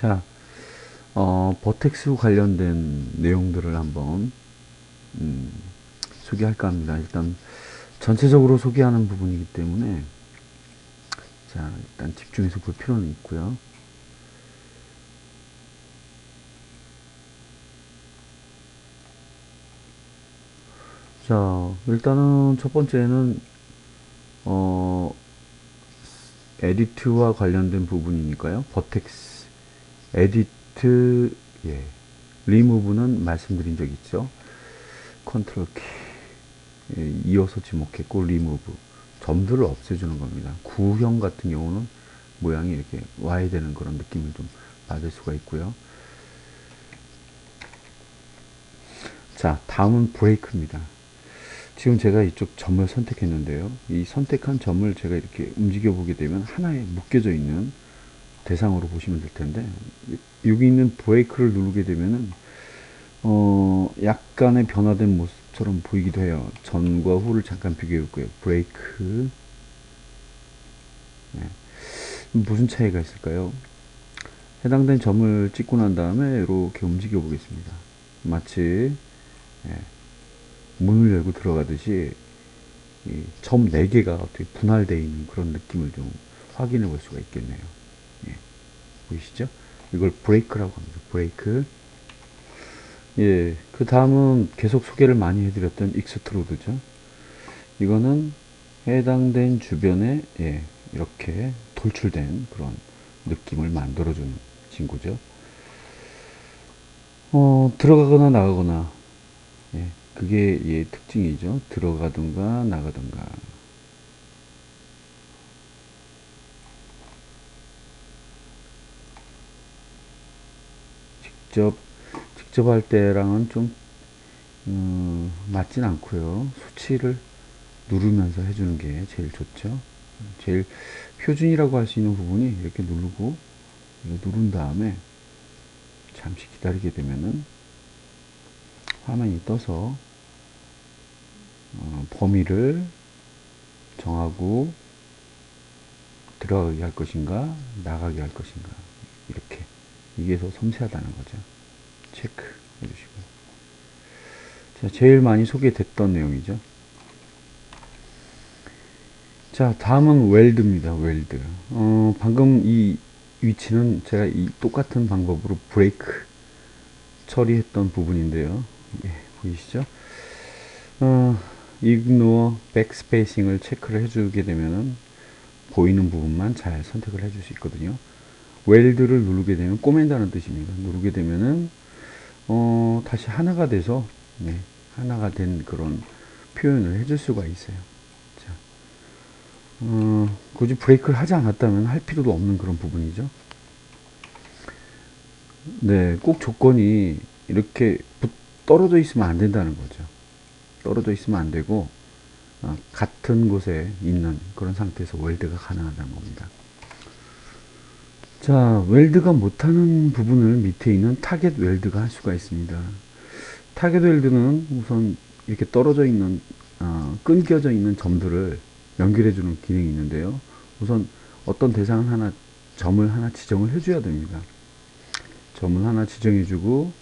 자, 어, 버텍스 관련된 내용들을 한번 음, 소개할까 합니다. 일단 전체적으로 소개하는 부분이기 때문에 자, 일단 집중해서 볼 필요는 있고요. 자, 일단은 첫 번째는 어, 에디트와 관련된 부분이니까요. 버텍스 에디트 예. 리무브는 말씀드린 적 있죠. 컨트롤 키 예, 이어서 지목했고 리무브 점들을 없애주는 겁니다. 구형 같은 경우는 모양이 이렇게 와야 되는 그런 느낌을 좀 받을 수가 있고요. 자, 다음은 브레이크입니다. 지금 제가 이쪽 점을 선택했는데요. 이 선택한 점을 제가 이렇게 움직여 보게 되면 하나에 묶여져 있는 대상으로 보시면 될 텐데 여기 있는 브레이크를 누르게 되면은 어 약간의 변화된 모습처럼 보이기도 해요. 전과 후를 잠깐 비교해 볼게요. 브레이크 네. 무슨 차이가 있을까요? 해당된 점을 찍고 난 다음에 이렇게 움직여 보겠습니다. 마치 예, 문을 열고 들어가듯이 점 4개가 어떻게 분할되어 있는 그런 느낌을 좀 확인해 볼 수가 있겠네요. 예, 보이시죠? 이걸 브레이크라고 합니다. 브레이크. 예, 그 다음은 계속 소개를 많이 해드렸던 익스트로드죠. 이거는 해당된 주변에 예, 이렇게 돌출된 그런 느낌을 만들어주는 친구죠. 어, 들어가거나 나가거나 예, 그게 얘 특징이죠. 들어가든가 나가든가. 직접 직접 할 때랑은 좀 음, 맞진 않고요. 수치를 누르면서 해주는 게 제일 좋죠. 제일 표준이라고 할 수 있는 부분이 이렇게 누르고 누른 다음에 잠시 기다리게 되면은 화면이 떠서 어, 범위를 정하고 들어가게 할 것인가 나가게 할 것인가 이렇게 더 섬세하다는 거죠. 체크 해주시고요. 자 제일 많이 소개됐던 내용이죠. 자 다음은 웰드입니다 웰드. 어, 방금 이 위치는 제가 이 똑같은 방법으로 브레이크 처리했던 부분인데요. 예, 보이시죠? 어, 이그노어 백스페이싱을 체크를 해주게 되면은 보이는 부분만 잘 선택을 해줄 수 있거든요. 웰드를 누르게 되면 꼬맨다는 뜻입니다. 누르게 되면은 어, 다시 하나가 돼서 네, 하나가 된 그런 표현을 해줄 수가 있어요. 자, 어, 굳이 브레이크를 하지 않았다면 할 필요도 없는 그런 부분이죠. 네, 꼭 조건이 이렇게 떨어져 있으면 안 된다는 거죠. 떨어져 있으면 안 되고 어, 같은 곳에 있는 그런 상태에서 웰드가 가능하다는 겁니다. 자, 웰드가 못하는 부분을 밑에 있는 타겟 웰드가 할 수가 있습니다. 타겟 웰드는 우선 이렇게 떨어져 있는 어, 끊겨져 있는 점들을 연결해 주는 기능이 있는데요. 우선 어떤 대상 하나 점을 하나 지정을 해줘야 됩니다. 점을 하나 지정해 주고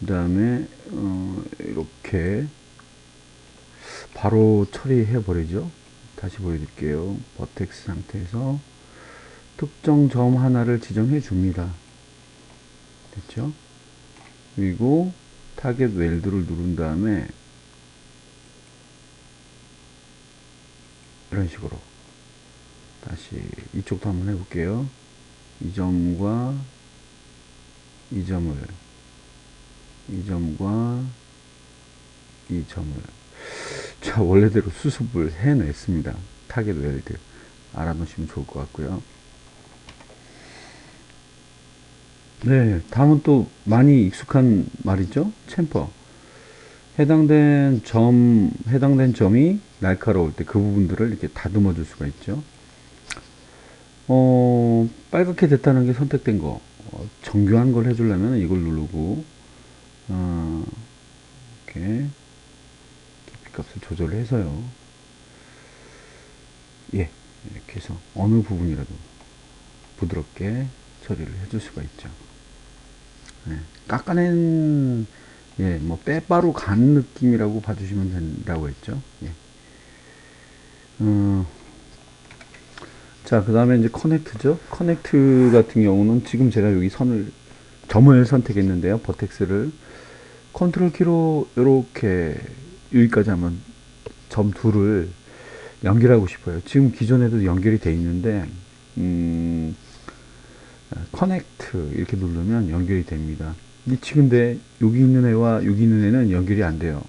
그 다음에 어, 이렇게 바로 처리해 버리죠. 다시 보여드릴게요. 버텍스 상태에서 특정 점 하나를 지정해 줍니다. 됐죠? 그리고 타겟 웰드를 누른 다음에 이런 식으로 다시 이쪽도 한번 해볼게요. 이 점과 이 점을 이 점과 이 점을 자 원래대로 수습을 해냈습니다. 타겟 웰드 알아놓으시면 좋을 것 같고요. 네, 다음은 또 많이 익숙한 말이죠. 챔퍼. 해당된 점, 해당된 점이 날카로울 때 그 부분들을 이렇게 다듬어 줄 수가 있죠. 어, 빨갛게 됐다는 게 선택된 거. 어, 정교한 걸 해주려면 이걸 누르고, 어, 이렇게 값을 조절해서요. 예, 이렇게 해서 어느 부분이라도 부드럽게 처리를 해줄 수가 있죠. 예, 깎아낸 예, 뭐 빼바로 간 느낌이라고 봐주시면 된다고 했죠. 예. 어, 자, 그 다음에 이제 커넥트죠. 커넥트 같은 경우는 지금 제가 여기 선을, 점을 선택했는데요. 버텍스를. 컨트롤 키로 이렇게 여기까지 하면 점 둘을 연결하고 싶어요. 지금 기존에도 연결이 돼 있는데, 음, 커넥트 이렇게 누르면 연결이 됩니다. 지금 근데 여기 있는 애와 여기 있는 애는 연결이 안 돼요.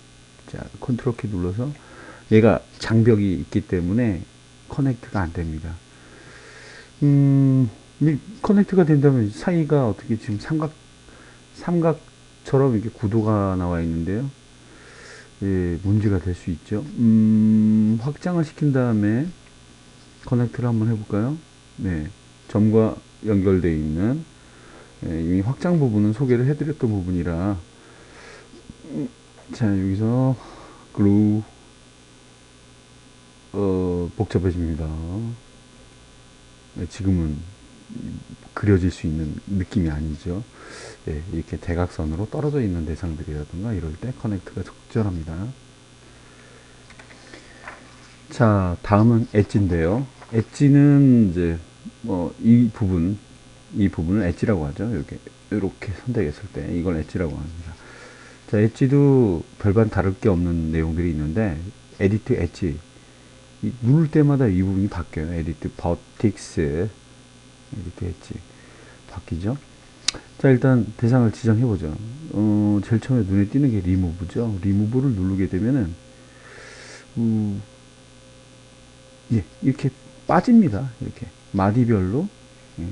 자, 컨트롤 키 눌러서 얘가 장벽이 있기 때문에 커넥트가 안 됩니다. 음, 커넥트가 된다면 사이가 어떻게 지금 삼각, 삼각처럼 이렇게 구도가 나와 있는데요. 예, 문제가 될 수 있죠. 음, 확장을 시킨 다음에 커넥트를 한번 해볼까요? 네. 점과 연결되어 있는 예, 이미 확장 부분은 소개를 해드렸던 부분이라 음, 자 여기서 글루 어, 복잡해집니다. 네, 지금은 그려질 수 있는 느낌이 아니죠. 예, 이렇게 대각선으로 떨어져 있는 대상들이라든가 이럴 때 커넥트가 적절합니다. 자, 다음은 엣지인데요. 엣지는 이제 뭐 이 부분, 이 부분을 엣지라고 하죠. 이렇게 이렇게 선택했을 때 이걸 엣지라고 합니다. 자, 엣지도 별반 다를 게 없는 내용들이 있는데 에디트 엣지 누를 때마다 이 부분이 바뀌어요. 에디트 버틱스 에디트 엣지 바뀌죠. 자 일단 대상을 지정해 보죠. 어, 제일 처음에 눈에 띄는 게 리무브죠. 리무브를 누르게 되면은 음, 예 이렇게 빠집니다. 이렇게 마디별로 예.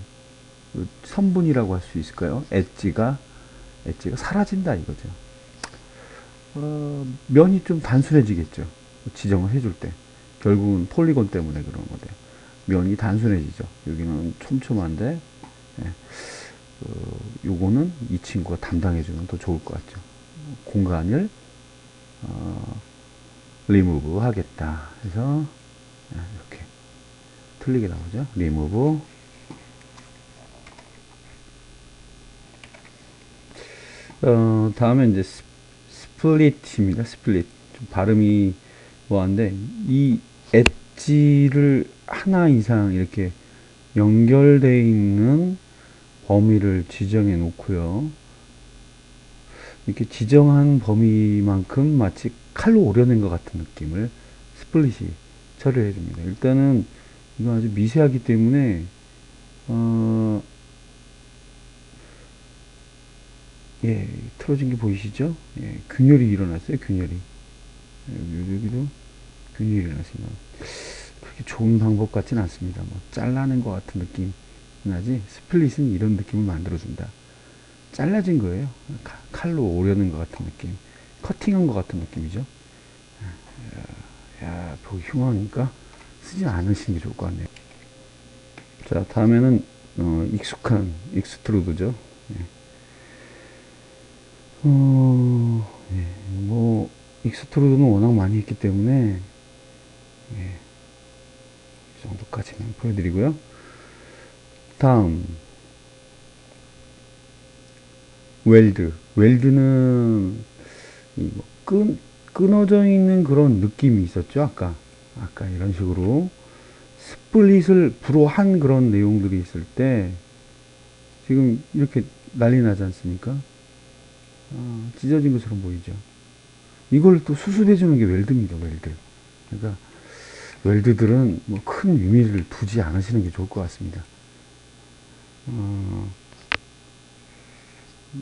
그 선분이라고 할 수 있을까요? 엣지가 엣지가 사라진다 이거죠. 어, 면이 좀 단순해지겠죠. 지정을 해줄 때. 결국은 폴리곤 때문에 그런 거죠. 면이 단순해지죠. 여기는 촘촘한데, 예. 어, 요거는 이 친구가 담당해주면 더 좋을 것 같죠. 공간을, 어, 리무브 하겠다. 이렇게. 틀리게 나오죠. 리무브. 어, 다음에 이제 스플릿입니다. 스플릿. 좀 발음이 뭐한데, 이 엣지를 하나 이상 이렇게 연결되어 있는 범위를 지정해 놓고요. 이렇게 지정한 범위만큼 마치 칼로 오려낸 것 같은 느낌을 스플릿이 처리해 줍니다. 일단은 이건 아주 미세하기 때문에 어, 예, 틀어진 게 보이시죠? 예, 균열이 일어났어요, 균열이. 예, 여기도 균열이 일어났습니다. 그렇게 좋은 방법 같진 않습니다. 뭐, 잘라낸 것 같은 느낌 나지? 스플릿은 이런 느낌을 만들어준다. 잘라진 거예요. 칼로 오려는 것 같은 느낌. 커팅한 것 같은 느낌이죠. 야, 야 보기 흉하니까 쓰지 않으시는 게 좋을 것 같네요. 자, 다음에는, 어, 익숙한 익스트루드죠. 예. 어, 예, 뭐, 익스트루드는 워낙 많이 했기 때문에, 예, 이 정도까지만 보여드리고요. 다음, 웰드. 웰드는, 이거, 끈, 끊어져 있는 그런 느낌이 있었죠, 아까. 아까 이런 식으로. 스플릿을 불어한 그런 내용들이 있을 때, 지금 이렇게 난리 나지 않습니까? 아, 찢어진 것처럼 보이죠. 이걸 또 수습해주는 게 웰드입니다, 웰드. 그러니까, 웰드들은 뭐 큰 의미를 두지 않으시는 게 좋을 것 같습니다. 어,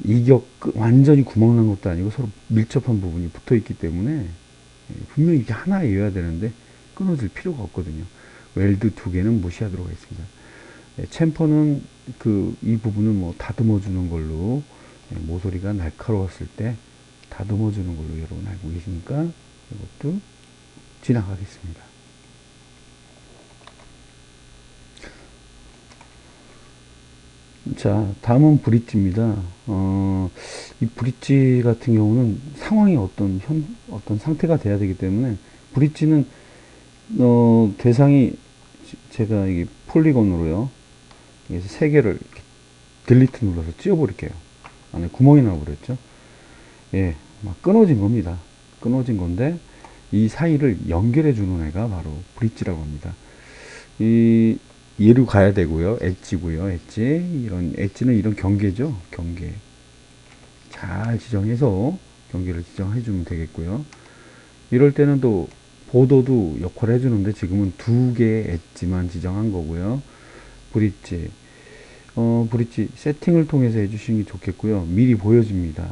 이격, 완전히 구멍난 것도 아니고 서로 밀접한 부분이 붙어 있기 때문에 예, 분명히 이게 하나여야 되는데 끊어질 필요가 없거든요. 웰드 두 개는 무시하도록 하겠습니다. 예, 챔퍼는 그 이 부분을 뭐 다듬어 주는 걸로 예, 모서리가 날카로웠을 때 다듬어 주는 걸로 여러분 알고 계시니까 이것도 지나가겠습니다. 자, 다음은 브릿지입니다. 어, 이 브릿지 같은 경우는 상황이 어떤 현, 어떤 상태가 돼야 되기 때문에 브릿지는 어, 대상이 제가 이게 폴리곤으로요. 그래서 세 개를 딜리트 눌러서 찌워버릴게요. 안에 구멍이 나버렸죠. 예, 막 끊어진 겁니다. 끊어진 건데 이 사이를 연결해 주는 애가 바로 브릿지라고 합니다. 이 얘로 가야 되고요. 엣지고요. 엣지 이런 엣지는 이런 경계죠. 경계 잘 지정해서 경계를 지정해 주면 되겠고요. 이럴 때는 또 보도도 역할을 해주는데 지금은 두 개의 엣지만 지정한 거고요. 브릿지 어, 브릿지 세팅을 통해서 해주시는 게 좋겠고요. 미리 보여줍니다.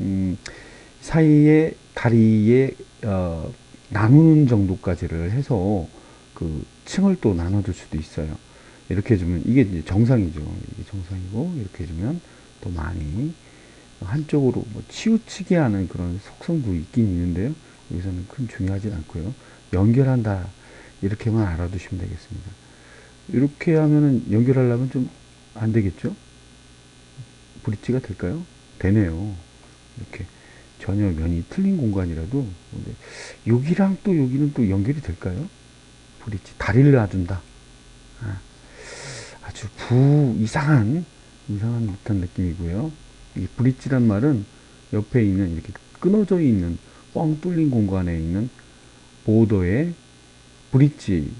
음, 사이에 다리에 어, 나누는 정도까지를 해서 그 층을 또 나눠줄 수도 있어요. 이렇게 해주면 이게 이제 정상이죠. 이게 정상이고 이렇게 해주면 더 많이 한쪽으로 뭐 치우치게 하는 그런 속성도 있긴 있는데요. 여기서는 큰 중요하진 않고요. 연결한다 이렇게만 알아두시면 되겠습니다. 이렇게 하면은 연결하려면 좀 안 되겠죠? 브릿지가 될까요? 되네요. 이렇게 전혀 면이 틀린 공간이라도 여기랑 또 여기는 또 연결이 될까요? 브릿지 다리를 놔준다. 아, 아주 부 이상한 이상한 듯한 느낌이고요. 이 브릿지란 말은 옆에 있는 이렇게 끊어져 있는 뻥 뚫린 공간에 있는 보더의 브릿지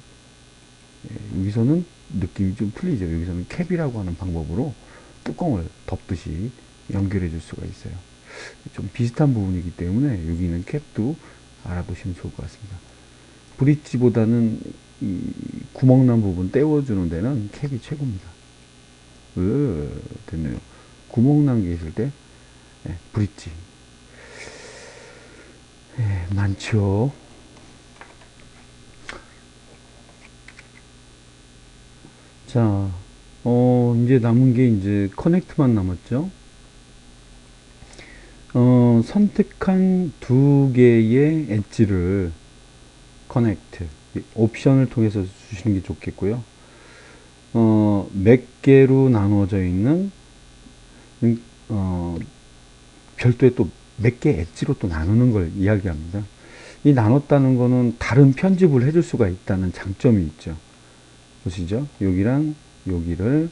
예, 여기서는 느낌이 좀 틀리죠. 여기서는 캡이라고 하는 방법으로 뚜껑을 덮듯이 연결해 줄 수가 있어요. 좀 비슷한 부분이기 때문에 여기는 캡도 알아두시면 좋을 것 같습니다. 브릿지보다는 이 구멍난 부분 떼어주는 데는 캡이 최고입니다. 으, 됐네요. 구멍난 게 있을 때 예, 브릿지 예, 많죠. 자, 어, 이제 남은 게 이제 커넥트만 남았죠. 어, 선택한 두 개의 엣지를 커넥트 옵션을 통해서 주시는 게 좋겠고요. 어, 몇 개로 나누어져 있는 음, 어, 별도의 또 몇 개 엣지로 또 나누는 걸 이야기합니다. 이 나눴다는 거는 다른 편집을 해줄 수가 있다는 장점이 있죠. 보시죠. 여기랑 여기를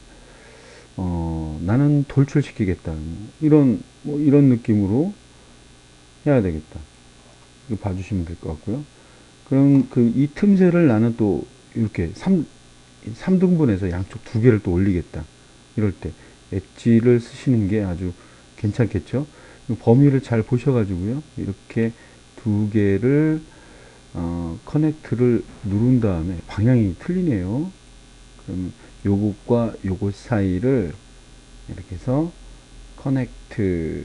어, 나는 돌출시키겠다. 이런 뭐 이런 느낌으로 해야 되겠다. 이거 봐주시면 될 것 같고요. 그럼 그 이 틈새를 나는 또 이렇게 3, 3등분해서 양쪽 두 개를 또 올리겠다. 이럴 때 엣지를 쓰시는 게 아주 괜찮겠죠. 범위를 잘 보셔가지고요. 이렇게 두 개를 어, 커넥트를 누른 다음에 방향이 틀리네요. 그럼 요것과 요것 사이를 이렇게 해서 커넥트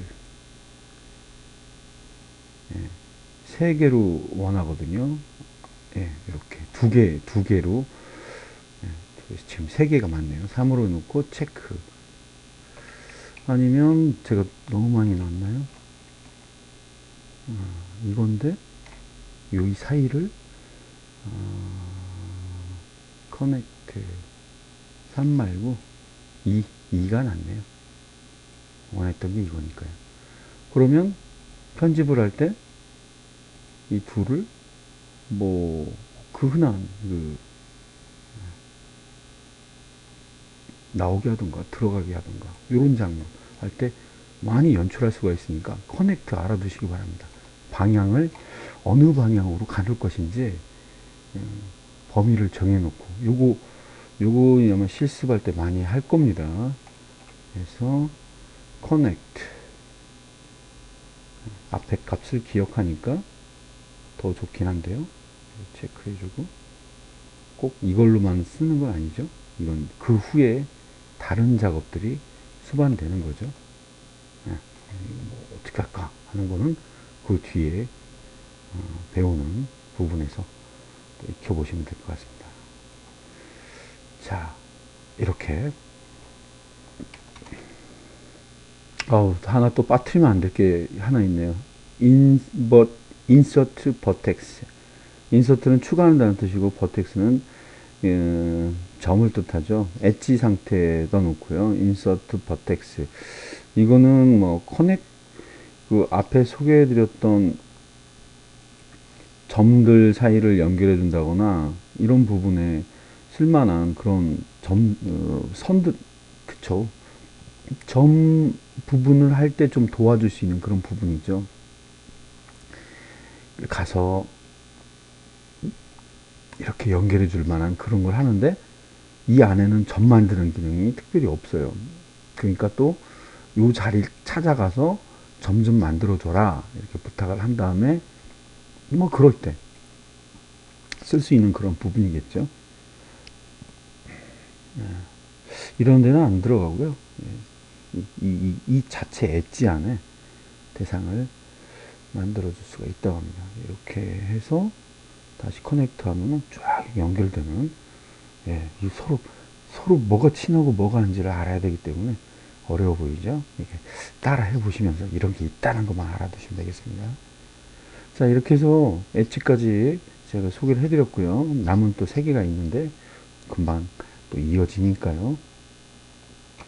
예, 세 개로 원하거든요. 예, 이렇게 두 개, 두 개로 예, 지금 세 개가 맞네요. 3으로 놓고 체크 아니면 제가 너무 많이 넣었나요? 아, 이건데 요 사이를 어, 커넥트 3 말고 2, 2가 낫네요. 원했던 게 이거니까요. 그러면 편집을 할 때 이 둘을 뭐 그 흔한 그 나오게 하던가 들어가게 하던가 이런 장면 할 때 많이 연출할 수가 있으니까 커넥트 알아두시기 바랍니다. 방향을 어느 방향으로 가를 것인지 음, 범위를 정해놓고 요거 요거 아마 실습할 때 많이 할 겁니다. 그래서 connect 앞에 값을 기억하니까 더 좋긴 한데요. 체크해주고 꼭 이걸로만 쓰는 건 아니죠. 이건 그 후에 다른 작업들이 수반되는 거죠. 네. 뭐 어떻게 할까 하는 거는 그 뒤에 어, 배우는 부분에서 익혀보시면 될 것 같습니다. 자, 이렇게 어 하나 또 빠뜨리면 안 될 게 하나 있네요. 인버 인서트 버텍스. 인서트는 추가한다는 뜻이고 버텍스는 예, 점을 뜻하죠. 엣지 상태에 넣어놓고요. 인서트 버텍스. 이거는 뭐 커넥 그 앞에 소개해드렸던 점들 사이를 연결해 준다거나 이런 부분에 쓸만한 그런 점 어, 선들 그쵸 점 부분을 할 때 좀 도와줄 수 있는 그런 부분이죠. 가서 이렇게 연결해 줄 만한 그런 걸 하는데 이 안에는 점 만드는 기능이 특별히 없어요. 그러니까 또요 자리를 찾아가서 점 좀 만들어 줘라 이렇게 부탁을 한 다음에 뭐 그럴 때 쓸 수 있는 그런 부분이겠죠. 예. 이런 데는 안 들어가고요. 예. 이, 이, 이 자체 엣지 안에 대상을 만들어 줄 수가 있다고 합니다. 이렇게 해서 다시 커넥트 하면은 쫙 연결되는 예, 이 서로 서로 뭐가 친하고 뭐가 아닌지를 알아야 되기 때문에 어려워 보이죠? 이렇게 따라 해보시면서 이런 게 있다는 것만 알아두시면 되겠습니다. 자, 이렇게 해서 엣지까지 제가 소개를 해드렸고요. 남은 또 세 개가 있는데 금방 또 이어지니까요.